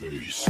Peace.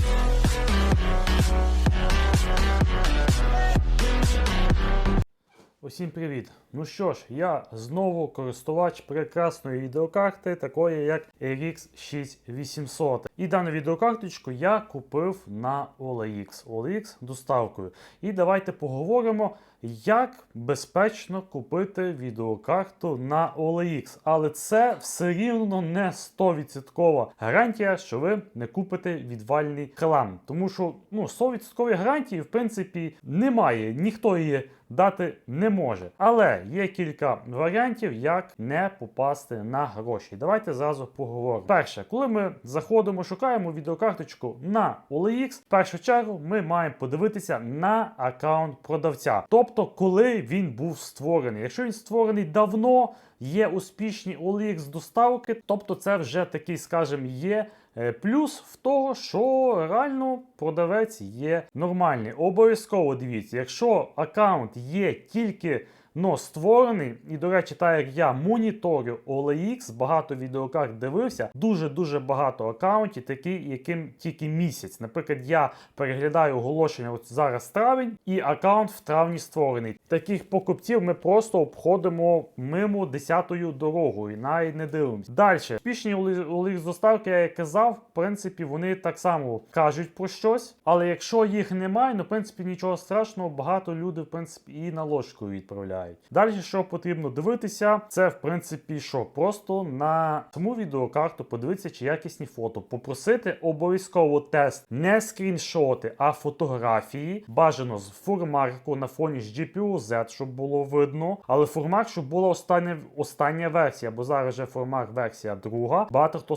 Усім привіт! Ну що ж, я знову користувач прекрасної відеокарти, такої як RX 6800. І дану відеокарточку я купив на OLX. OLX доставкою. І давайте поговоримо, як безпечно купити відеокарту на OLX. Але це все рівно не 100% гарантія, що ви не купите відвальний хлам. Тому що ну, 100% гарантії, в принципі, немає. Ніхто її дати не може. Але є кілька варіантів, як не попасти на гроші. Давайте зразу поговоримо. Перше, коли ми заходимо, шукаємо відеокарточку на OLX, в першу чергу ми маємо подивитися на аккаунт продавця. Тобто, коли він був створений. Якщо він створений давно, є успішні OLX доставки, тобто це вже такий, скажімо, є. Е, Плюс в того, що реально продавець є нормальний. Обов'язково дивіться, якщо аккаунт є тільки но створений, і, до речі, так як я моніторю OLX, багато відеокарт дивився, дуже-дуже багато аккаунтів, такі, яким тільки місяць. Наприклад, я переглядаю оголошення от зараз травень, і аккаунт в травні створений. Таких покупців ми просто обходимо мимо десятою дорогою, навіть не дивимося. Далі, успішні OLX доставки, я як казав, в принципі, вони так само кажуть про щось, але якщо їх немає, ну в принципі нічого страшного, багато людей, в принципі, і на ложку відправляють. Далі, що потрібно дивитися, це в принципі що? Просто на саму відеокарту подивитися, чи якісні фото. Попросити обов'язково тест не скріншоти, а фотографії. Бажано з формарку на фоні з GPU Z, щоб було видно. Але формат, щоб була остання, остання версія, бо зараз вже формат версія друга. Багато хто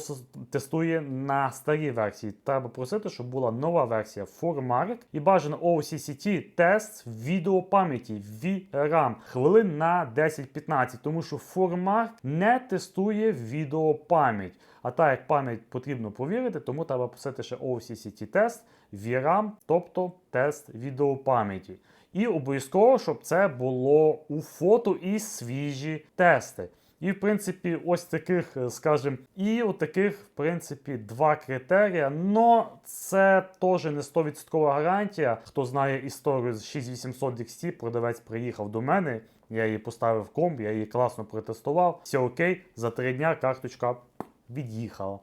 тестує на старій версії. Треба просити, щоб була нова версія формарк. І бажано OCCT тест відеопам'яті VRAM хвилин на 10-15, тому що формат не тестує відеопам'ять. А так як пам'ять потрібно повірити, тому треба писати ще OCCT тест VRAM, тобто тест відеопам'яті. І обов'язково, щоб це було у фото і свіжі тести. І, в принципі, ось таких, е, скажімо, і от таких, в принципі, два критерія. Но це теж не 100% гарантія. Хто знає історію з 6800 XT, продавець приїхав до мене, я її поставив в комп, я її класно протестував. Все окей, за три дня карточка від'їхала.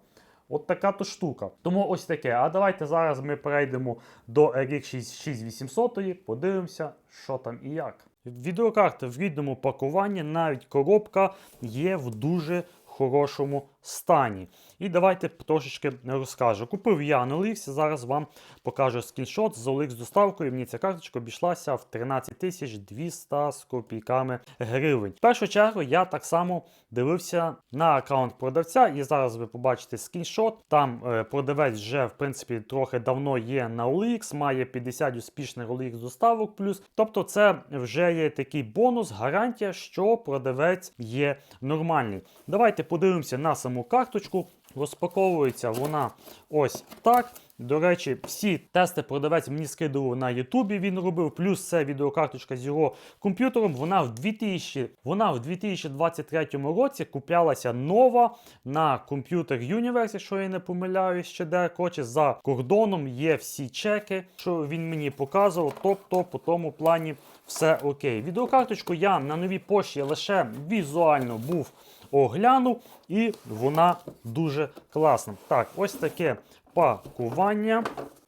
От така то штука. Тому ось таке. А давайте зараз ми перейдемо до RX 6800, подивимося, що там і як. Відеокарта в рідному пакуванні, навіть коробка є в дуже хорошому стані. І давайте трошечки розкажу. Купив я на OLX, зараз вам покажу скріншот з OLX доставкою. Мені ця карточка обійшлася в 13 тисяч 200 з копійками гривень. В першу чергу я так само дивився на аккаунт продавця, і зараз ви побачите скріншот. Там е, продавець вже в принципі трохи давно є на OLX, має 50 успішних OLX доставок плюс. Тобто, це вже є такий бонус, гарантія, що продавець є нормальний. Давайте подивимося на саму карточку. Розпаковується вона ось так. До речі, всі тести продавець мені скидував на Ютубі. Він робив, плюс це відеокарточка з його комп'ютером. Вона в 2000, вона в 2023 році куплялася нова на комп'ютер Universe, якщо я не помиляюсь, ще де коротше, за кордоном є всі чеки, що він мені показував. Тобто, по тому плані все окей. Відеокарточку я на новій пошті лише візуально був оглянув, і вона дуже класна. Так, ось таке пакування.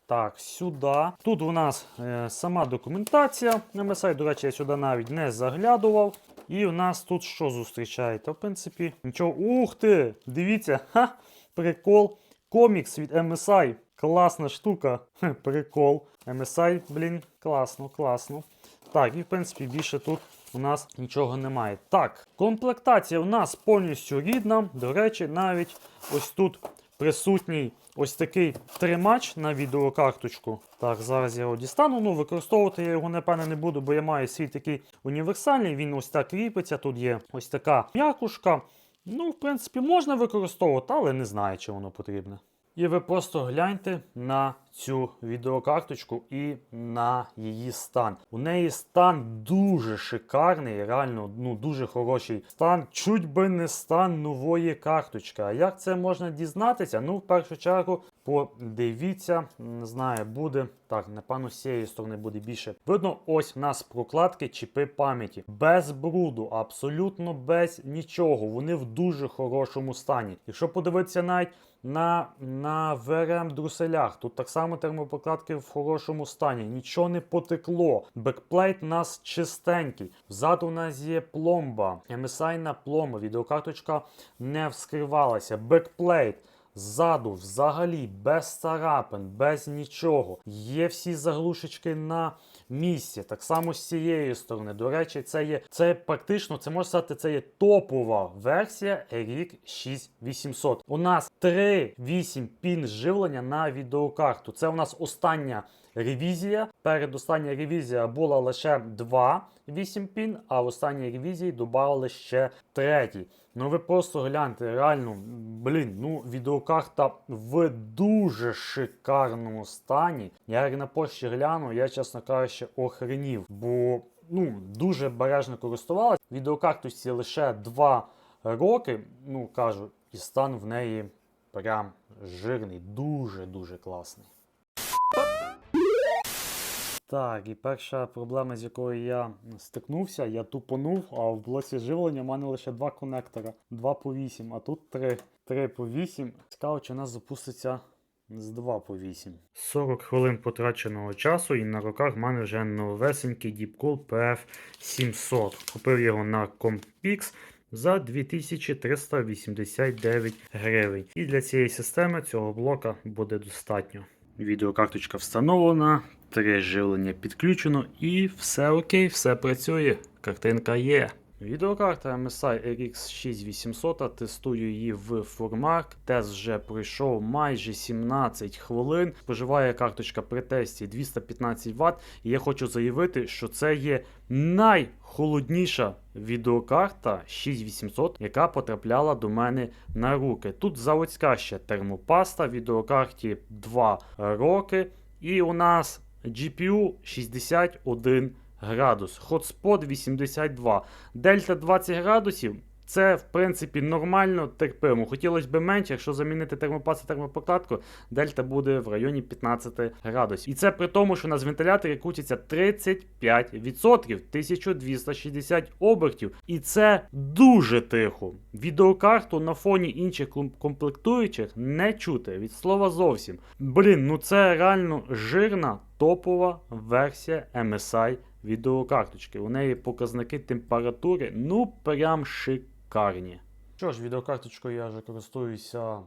Так, сюди. Тут у нас е, сама документація. MSI, до речі, я сюди навіть не заглядував. І у нас тут що зустрічаєте? В принципі, нічого. Ух ти! Дивіться, ха, прикол. Комікс від MSI. Класна штука. Хе, прикол. MSI, блін, класно, класно. Так, і в принципі більше тут у нас нічого немає. Так, комплектація у нас повністю рідна. До речі, навіть ось тут присутній ось такий тримач на відеокарточку. Так, зараз я його дістану. Ну, використовувати я його, напевне, не буду, бо я маю свій такий універсальний. Він ось так кріпиться. Тут є ось така м'якушка. Ну, в принципі, можна використовувати, але не знаю, чи воно потрібне. І ви просто гляньте на цю відеокарточку і на її стан. У неї стан дуже шикарний, реально ну дуже хороший стан. Чуть би не стан нової карточки. А як це можна дізнатися? Ну, в першу чергу, подивіться, не знаю, буде так, напевно, з цієї сторони буде більше. Видно, ось в нас прокладки чіпи пам'яті. Без бруду, абсолютно без нічого. Вони в дуже хорошому стані. Якщо подивитися навіть на, на ВРМ друселях, тут так само термопрокладки в хорошому стані. Нічого не потекло. Бекплейт у нас чистенький. Взаду у нас є пломба. MSI на пломба. Відеокарточка не вскривалася. Бекплейт. Ззаду взагалі без царапин, без нічого. Є всі заглушечки на місці. Так само з цієї сторони. До речі, це є це практично, це можна сказати, це є топова версія RX 6800. У нас 3-8 пін живлення на відеокарту. Це у нас остання ревізія. Передостання ревізія була лише 2 8 пін, а в останній ревізії додали ще третій. Ну ви просто гляньте, реально, блін, ну відеокарта в дуже шикарному стані. Я як на пошті гляну, я, чесно кажучи, охренів, бо ну, дуже бережно користувалася. Відеокарточці лише 2 роки, ну кажу, і стан в неї прям жирний, дуже-дуже класний. Так, і перша проблема, з якою я стикнувся, я тупонув, а в блоці живлення в мене лише два конектора, 2 по 8, а тут 3, 3 по 8. Цікаво, чи у нас запуститься з 2 по 8. 40 хвилин потраченого часу, і на руках в мене вже новесенький Deepcool PF700. Купив його на Compix за 2389 гривень. І для цієї системи цього блока буде достатньо. Відеокарточка встановлена, три живлення підключено і все окей, все працює. Картинка є. Відеокарта MSI RX 6800, тестую її в Formark. Тест вже пройшов майже 17 хвилин. Споживає карточка при тесті 215 Вт. І я хочу заявити, що це є найхолодніша відеокарта 6800, яка потрапляла до мене на руки. Тут заводська ще термопаста, відеокарті 2 роки. І у нас GPU 61 градус, Hotspot 82. Дельта 20 градусів. Це, в принципі, нормально терпимо. Хотілося б менше, якщо замінити термопаст і термопрокладку, дельта буде в районі 15 градусів. І це при тому, що у нас вентиляторі крутяться 35%, 1260 обертів. І це дуже тихо. Відеокарту на фоні інших комплектуючих не чути. Від слова зовсім. Блін, ну це реально жирна топова версія MSI відеокарточки. У неї показники температури, ну прям шикарні. Що ж, відеокарточкою я вже користуюся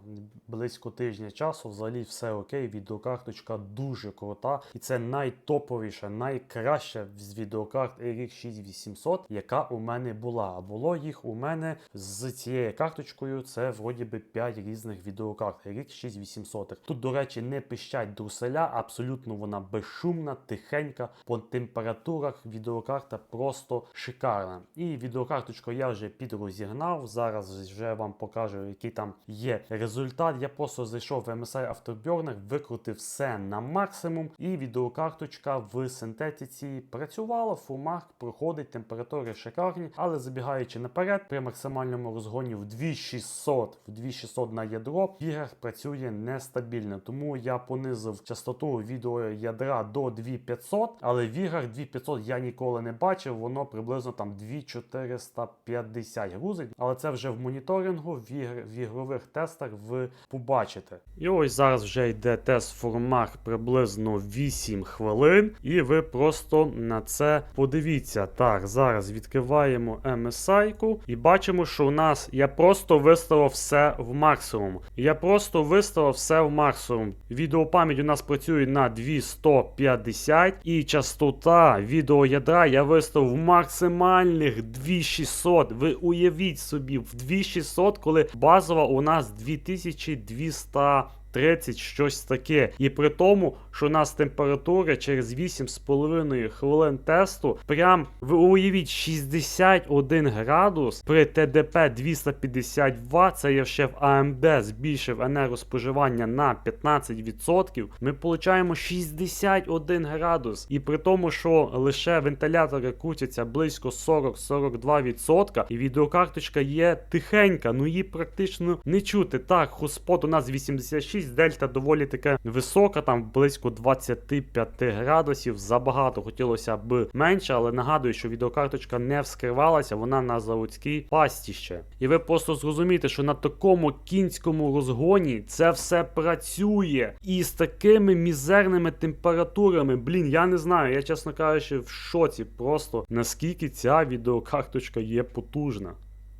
близько тижня часу. Взагалі все окей. Відеокарточка дуже крута. І це найтоповіша, найкраща з відеокарт RX 6800, яка у мене була. А було їх у мене з цією карточкою. Це вроді би 5 різних відеокарт RX 6800. Тут, до речі, не пищать друселя, абсолютно вона безшумна, тихенька. По температурах відеокарта просто шикарна. І відеокарточку я вже підрозігнав. Зараз вже вам покажу, який там є результат. Я просто зайшов в MSI Afterburner, викрутив все на максимум, і відеокарточка в синтетиці працювала, фумах проходить, температури шикарні, але забігаючи наперед, при максимальному розгоні в 2600, в 2600 на ядро, в іграх працює нестабільно. Тому я понизив частоту відеоядра до 2500, але в іграх 2500 я ніколи не бачив, воно приблизно там 2450 грузить, але це вже в моніторингу, в, ігр, в ігрових тестах ви побачите. І ось зараз вже йде тест в формах приблизно 8 хвилин, і ви просто на це подивіться. Так, зараз відкриваємо MSI-ку і бачимо, що у нас я просто виставив все в максимум. Я просто виставив все в максимум. Відеопам'ять у нас працює на 2150 і частота відеоядра я виставив в максимальних 2600. Ви уявіть собі, в 2600, коли базова у нас 2200 30, щось таке. І при тому, що у нас температура через 8,5 хвилин тесту, прям ви уявіть 61 градус при ТДП 250 Вт, це я ще в AMD збільшив енергоспоживання на 15%. Ми получаємо 61 градус. І при тому, що лише вентилятори крутяться близько 40-42%, і відеокарточка є тихенька, ну її практично не чути. Так, хоспот у нас 86, дельта доволі таке висока, там близько 25 градусів. Забагато хотілося б менше, але нагадую, що відеокарточка не вскривалася, вона на заводській пасті ще. І ви просто зрозумієте, що на такому кінському розгоні це все працює. І з такими мізерними температурами, блін, я не знаю, я чесно кажучи, в шоці просто наскільки ця відеокарточка є потужна.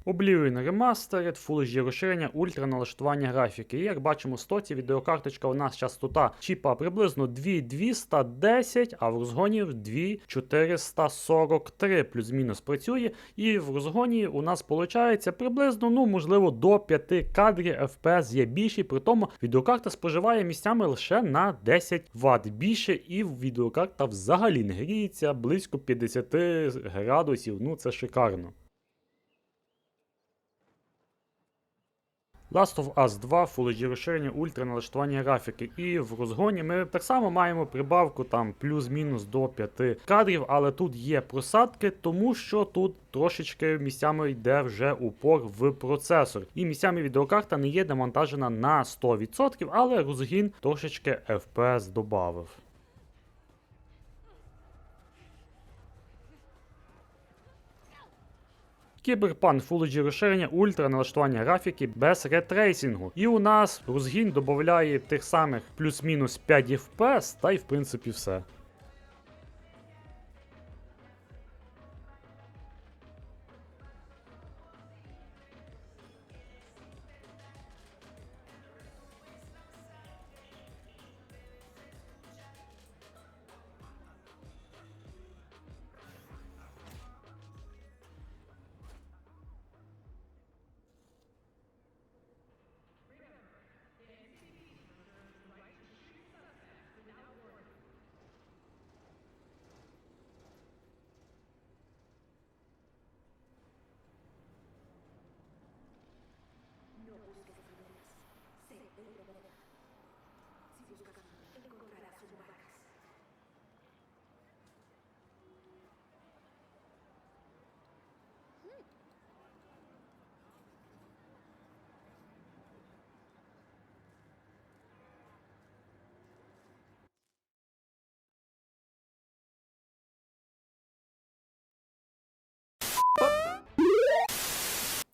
Oblivion Remastered, Full HD розширення, ультра налаштування графіки. І як бачимо, в стоці відеокарточка у нас частота чіпа приблизно 2210, а в розгоні 2443 плюс-мінус працює. І в розгоні у нас виходить приблизно, ну можливо, до 5 кадрів FPS є більший, при тому відеокарта споживає місцями лише на 10 Вт більше, і відеокарта взагалі не гріється близько 50 градусів. Ну це шикарно. Last of Us 2 Full HD розширення ультра налаштування графіки. І в розгоні ми так само маємо прибавку там плюс-мінус до 5 кадрів, але тут є просадки, тому що тут трошечки місцями йде вже упор в процесор. І місцями відеокарта не є демонтажена на 100%, але розгін трошечки FPS додав. Кіберпанк Full розширення, ультра налаштування графіки без ретрейсингу. І у нас розгін додає тих самих плюс-мінус 5 FPS, та й в принципі все.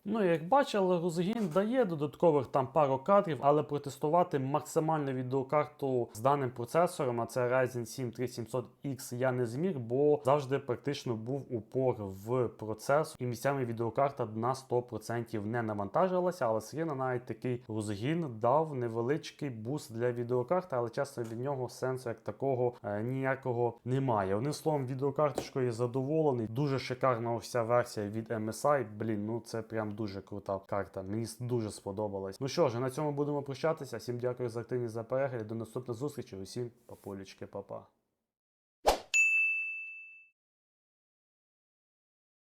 Ну, як бачили, розгін дає додаткових там пару кадрів, але протестувати максимальну відеокарту з даним процесором, а це Ryzen 7 3700X, я не зміг, бо завжди практично був упор в процесор, і місцями відеокарта на 100% не навантажилася, але все рівно навіть такий розгін дав невеличкий буст для відеокарти, але чесно від нього сенсу як такого е, ніякого немає. Одним словом, відеокарточкою задоволений. Дуже шикарна вся версія від MSI. Блін, ну це прям дуже крута карта. Мені дуже сподобалось. Ну що ж, на цьому будемо прощатися. Всім дякую за активність за перегляд. До наступних зустрічей. Усім папулечки, папа.